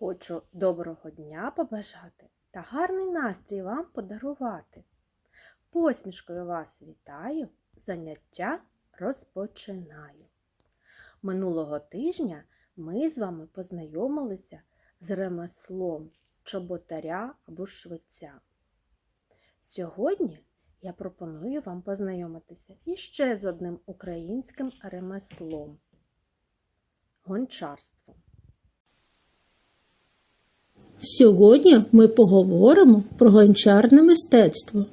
Хочу доброго дня побажати та гарний настрій вам подарувати. Посмішкою вас вітаю, заняття розпочинаю. Минулого тижня ми з вами познайомилися з ремеслом чоботаря або швеця. Сьогодні я пропоную вам познайомитися іще з одним українським ремеслом гончарством. Сьогодні ми поговоримо про гончарне мистецтво.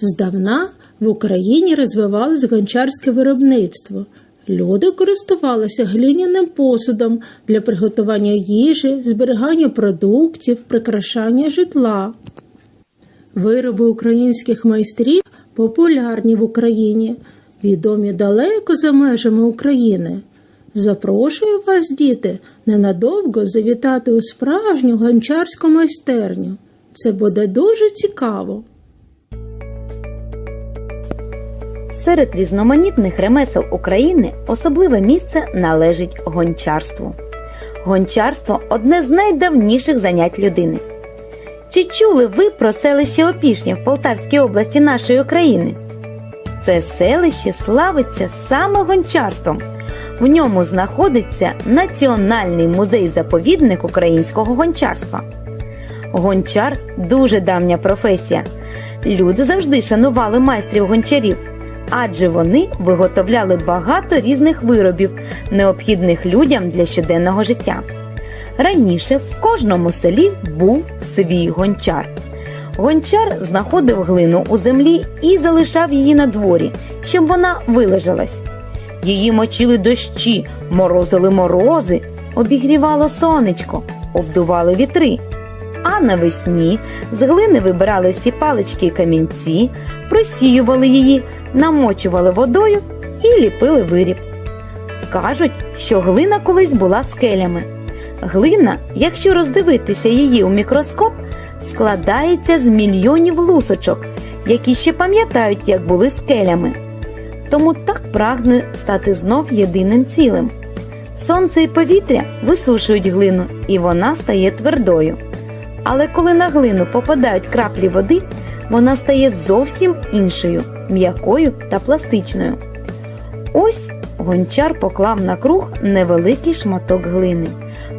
Здавна в Україні розвивалось гончарське виробництво. Люди користувалися глиняним посудом для приготування їжі, зберігання продуктів, прикрашання житла. Вироби українських майстрів популярні в Україні, відомі далеко за межами України. Запрошую вас, діти, ненадовго завітати у справжню гончарську майстерню. Це буде дуже цікаво. Серед різноманітних ремесел України особливе місце належить гончарству. Гончарство одне з найдавніших занять людини. Чи чули ви про селище Опішня в Полтавській області нашої України? Це селище славиться саме гончарством. В ньому знаходиться Національний музей-заповідник українського гончарства. Гончар дуже давня професія. Люди завжди шанували майстрів гончарів, адже вони виготовляли багато різних виробів, необхідних людям для щоденного життя. Раніше в кожному селі був свій гончар. Гончар знаходив глину у землі і залишав її на дворі, щоб вона вилежалась. Її мочили дощі, морозили морози, обігрівало сонечко, обдували вітри. А навесні з глини вибирали всі палички і камінці, просіювали її, намочували водою і ліпили виріб. Кажуть, що глина колись була скелями. Глина, якщо роздивитися її у мікроскоп, складається з мільйонів лусочок, які ще пам'ятають, як були скелями. Тому так прагне стати знов єдиним цілим. Сонце і повітря висушують глину, і вона стає твердою. Але коли на глину попадають краплі води, вона стає зовсім іншою, м'якою та пластичною. Ось гончар поклав на круг невеликий шматок глини,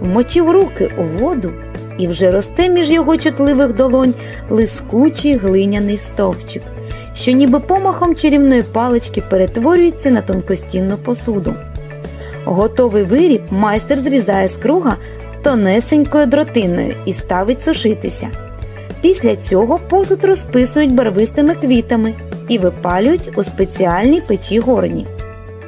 вмочив руки у воду, і вже росте між його чутливих долонь лискучий глиняний стовпчик, що ніби помахом чарівної палички перетворюється на тонкостінну посуду. Готовий виріб майстер зрізає з круга тонесенькою дротиною і ставить сушитися. Після цього посуд розписують барвистими квітами і випалюють у спеціальній печі горні.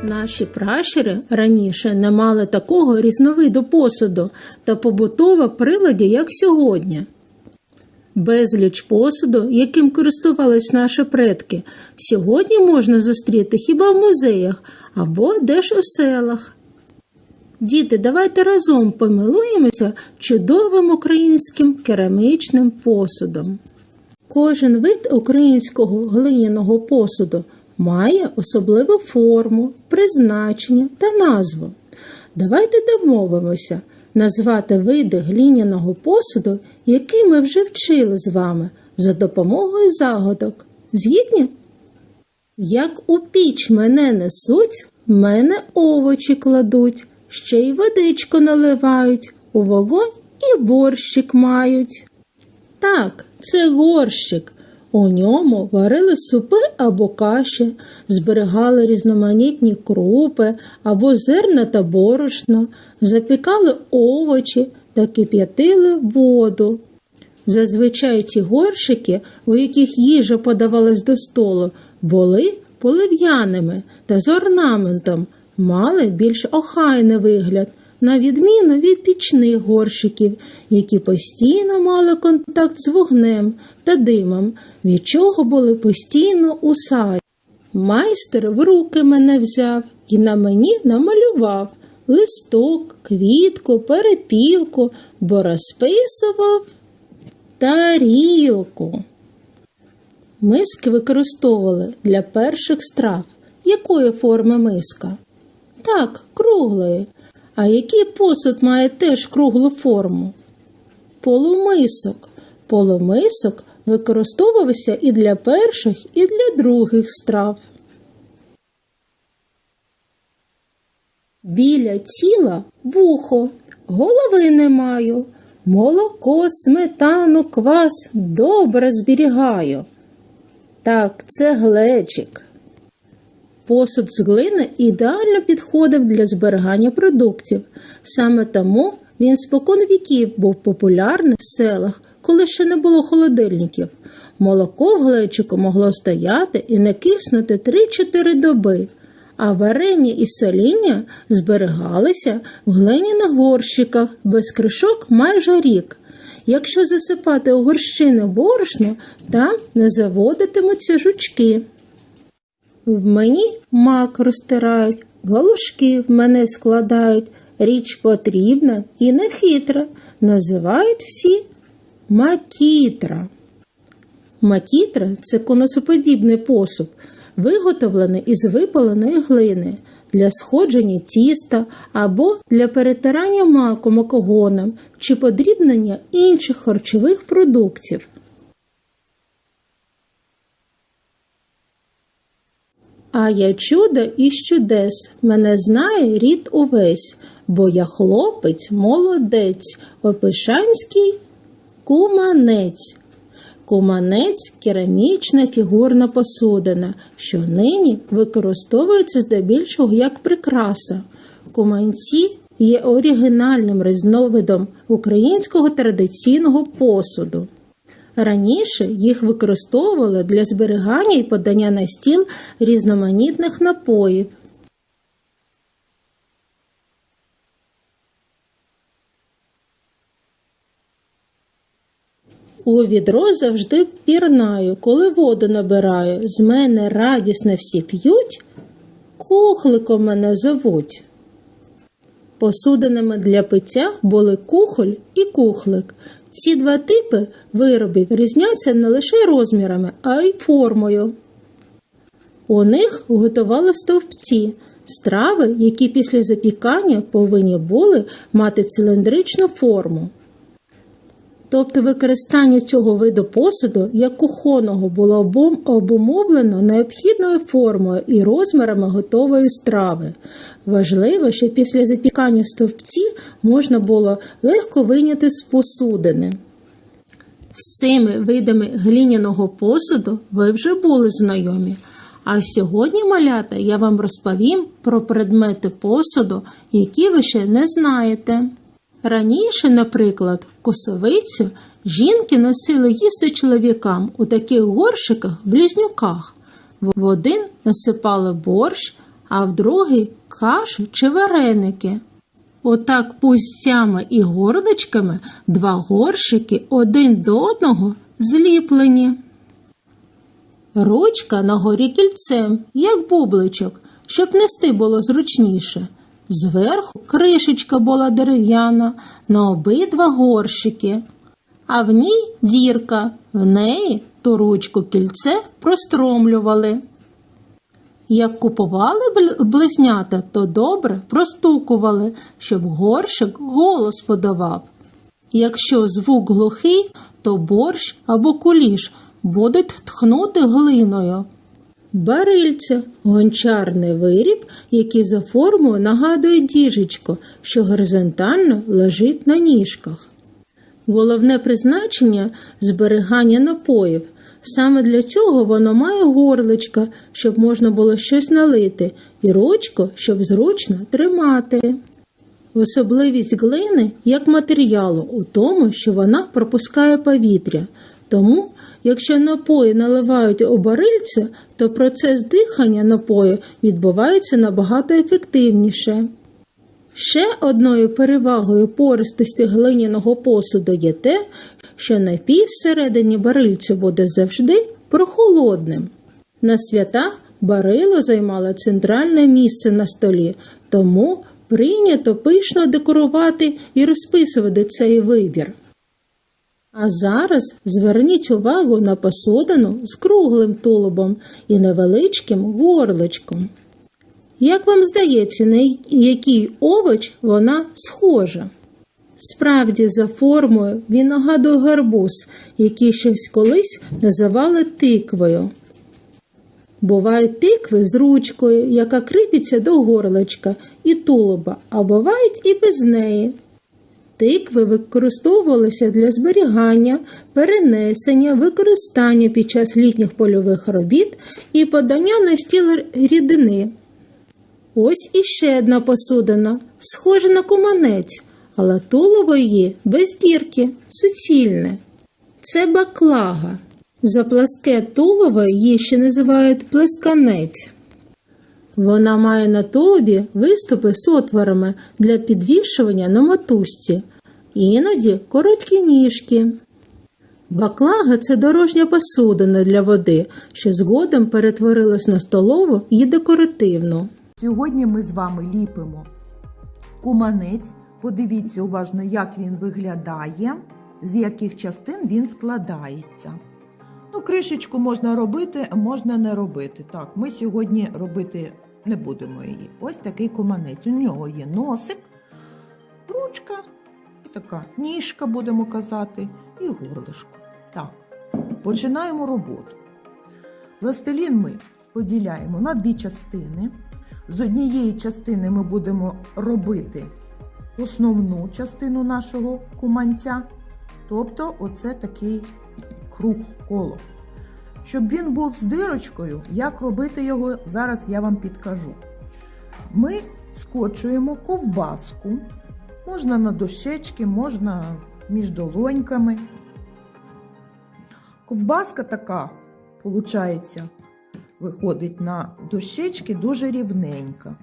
Наші пращури раніше не мали такого різновиду посуду та побутових приладів, як сьогодні. Безліч посуду, яким користувались наші предки, сьогодні можна зустріти хіба в музеях або десь у селах. Діти, давайте разом помилуємося чудовим українським керамічним посудом. Кожен вид українського глиняного посуду має особливу форму, призначення та назву. Давайте домовимося назвати види глиняного посуду, які ми вже вчили з вами за допомогою загадок. Згідні? Як у піч мене несуть, мене овочі кладуть, ще й водичку наливають, у вогонь і борщик мають. Так, це горщик. У ньому варили супи або каші, зберігали різноманітні крупи або зерна та борошно, запікали овочі та кип'ятили воду. Зазвичай ці горщики, у яких їжа подавалась до столу, були полив'яними та з орнаментом, мали більш охайний вигляд, на відміну від пічних горщиків, які постійно мали контакт з вогнем та димом, від чого були постійно у сарі. Майстер в руки мене взяв і на мені намалював листок, квітку, перепілку, бо розписував тарілку. Миски використовували для перших страв. Якої форми миска? Так, круглої. А який посуд має теж круглу форму? полумисок. Полумисок використовувався і для перших, і для других страв. Біля тіла вухо, голови не маю. Молоко, сметану, квас добре зберігаю. Так, це глечик. Посуд з глини ідеально підходив для зберігання продуктів. Саме тому він спокон віків був популярний в селах, коли ще не було холодильників. Молоко в глечику могло стояти і не киснути 3-4 доби, а варення і соління зберігалися в глиняних горщиках без кришок майже рік. Якщо засипати у горщину борошно, там не заводитимуться жучки. В мені мак розтирають, галушки в мене складають. Річ потрібна і нехитра. Називають всі макітра. Макітра це конусоподібний посуд, виготовлений із випаленої глини для сходження тіста або для перетирання маку макогоном чи подрібнення інших харчових продуктів. А я чудо із чудес, мене знає рід увесь, бо я хлопець, молодець, опишанський куманець. Куманець керамічна фігурна посудина, що нині використовується здебільшого як прикраса. Куманці є оригінальним різновидом українського традиційного посуду. Раніше їх використовували для зберігання і подання на стіл різноманітних напоїв. У відро завжди пірнаю, коли воду набираю. З мене радісно всі п'ють, кухликом мене зовуть. Посудинами для пиття були кухоль і кухлик. Ці два типи виробів різняться не лише розмірами, а й формою. У них готували стовпці, страви, які після запікання повинні були мати циліндричну форму. Тобто використання цього виду посуду як кухонного було обум- обумовлено необхідною формою і розмірами готової страви. Важливо, що після запікання стовпці можна було легко вийняти з посудини. З цими видами глиняного посуду ви вже були знайомі. А сьогодні, малята, я вам розповім про предмети посуду, які ви ще не знаєте. Раніше, наприклад, косовицю жінки носили їсти чоловікам у таких горщиках близнюках. В один насипали борщ, а в другий кашу чи вареники. Отак пустями і горличками два горщики один до одного зліплені. Ручка на горі кільцем, як бубличок, щоб нести було зручніше. Зверху кришечка була дерев'яна на обидва горщики, а в ній дірка, в неї ту ручку кільце простромлювали. Як купували близнята, то добре простукували, щоб горщик голос подавав. Якщо звук глухий, то борщ або куліш будуть тхнути глиною. Барильце гончарний виріб, який за формою нагадує діжечко, що горизонтально лежить на ніжках. Головне призначення зберігання напоїв. Саме для цього воно має горличка, щоб можна було щось налити, і ручку, щоб зручно тримати. Особливість глини як матеріалу у тому, що вона пропускає повітря. Тому, якщо напої наливають у барильце, то процес дихання напою відбувається набагато ефективніше. Ще одною перевагою пористості глиняного посуду є те, що напій всередині барильця буде завжди прохолодним. На свята барило займало центральне місце на столі, тому прийнято пишно декорувати і розписувати цей вибір. А зараз зверніть увагу на посудину з круглим тулубом і невеличким горличком. Як вам здається, на який овоч вона схожа? Справді, за формою він нагадує гарбуз, який щось колись називали тиквою. Бувають тикви з ручкою, яка кріпиться до горлечка і тулуба, а бувають і без неї. Тикви використовувалися для зберігання, перенесення, використання під час літніх польових робіт і подання на стіл рідини. Ось іще одна посудина, схожа на куманець, але тулово її без дірки, суцільне. Це баклага. За пласке тулово її ще називають плесканець. Вона має на тулубі виступи з отворами для підвішування на мотузці, іноді короткі ніжки. Баклага це дорожня посудина для води, що згодом перетворилась на столову і декоративну. Сьогодні ми з вами ліпимо куманець. Подивіться уважно, як він виглядає, з яких частин він складається. Ну, кришечку можна робити, можна не робити. Так, ми сьогодні робити не будемо її. Ось такий куманець. У нього є носик, ручка і така ніжка, будемо казати, і горлишко. Так, починаємо роботу. Пластилін ми поділяємо на дві частини. З однієї частини ми будемо робити основну частину нашого куманця, тобто оце такий круг коло. Щоб він був з дирочкою, як робити його, зараз я вам підкажу. Ми скочуємо ковбаску, можна на дощечки, можна між долоньками. Ковбаска така, виходить, виходить на дощечки дуже рівненька.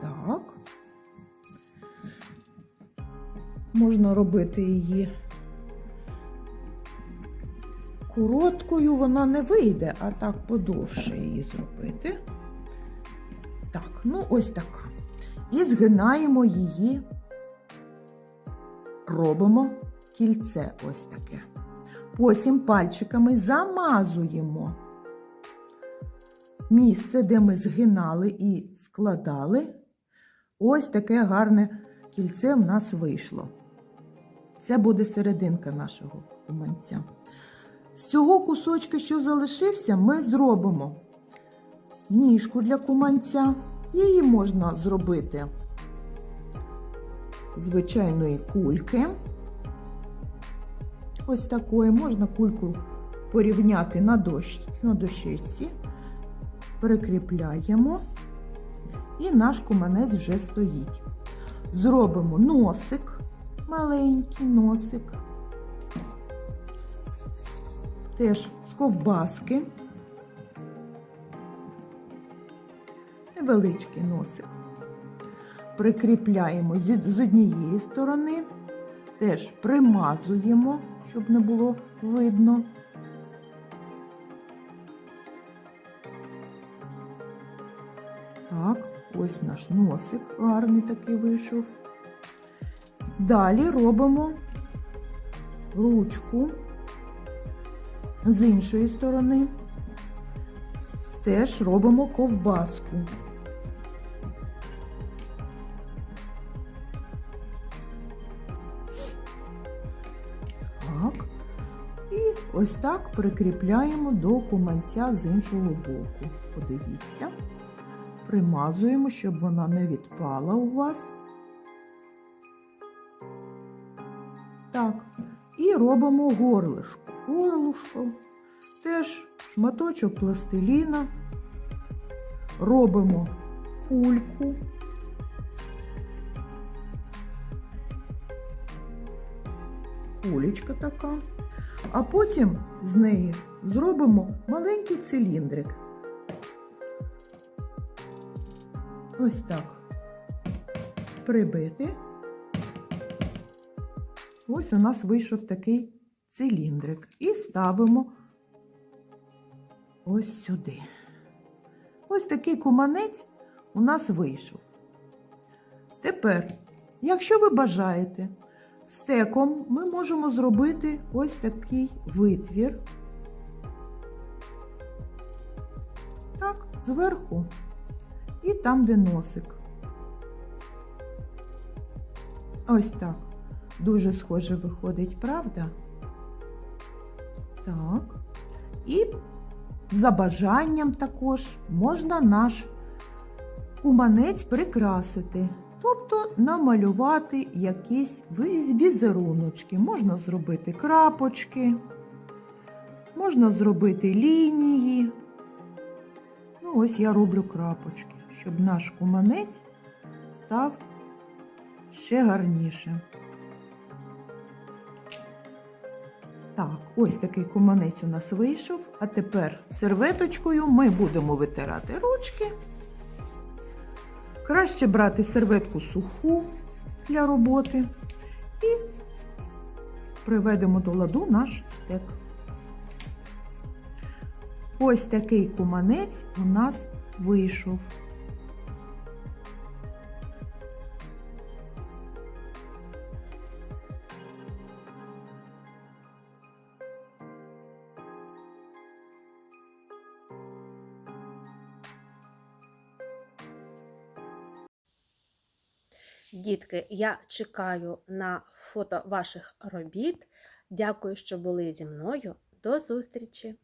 Так. Можна робити її короткою, вона не вийде, а так подовше її зробити. Так, ну ось така. І згинаємо її, робимо кільце ось таке. Потім пальчиками замазуємо місце, де ми згинали і складали. Ось таке гарне кільце в нас вийшло. Це буде серединка нашого куманця. З цього кусочка, що залишився, ми зробимо ніжку для куманця. Її можна зробити звичайної кульки. Ось такої можна кульку порівняти на, дощ, на дощечці, прикріпляємо, і наш куманець вже стоїть. Зробимо носик, маленький носик, теж з ковбаски, невеличкий носик. Прикріпляємо з однієї сторони, теж примазуємо, щоб не було видно. Так, ось наш носик гарний такий вийшов. Далі робимо ручку з іншої сторони. Теж робимо ковбаску. Так. І ось так прикріпляємо до куманця з іншого боку. Подивіться, примазуємо, щоб вона не відпала у вас. Так, і робимо горлишко. Горлушко, теж шматочок пластиліна, робимо кульку. Кулечка така. А потім з неї зробимо маленький циліндрик. Ось так. Прибити. Ось у нас вийшов такий циліндрик. І ставимо ось сюди. Ось такий куманець у нас вийшов. Тепер, якщо ви бажаєте, стеком ми можемо зробити ось такий витвір. Так, зверху і там, де носик. Ось так. Дуже схоже виходить, правда? Так. І за бажанням також можна наш куманець прикрасити. Тобто намалювати якісь віз- візеруночки. Можна зробити крапочки, можна зробити лінії. Ну, ось я роблю крапочки, щоб наш куманець став ще гарніше. Так, ось такий куманець у нас вийшов. А тепер серветочкою ми будемо витирати ручки. Краще брати серветку суху для роботи і приведемо до ладу наш стек. Ось такий куманець у нас вийшов. Дітки, я чекаю на фото ваших робіт. Дякую, що були зі мною. До зустрічі!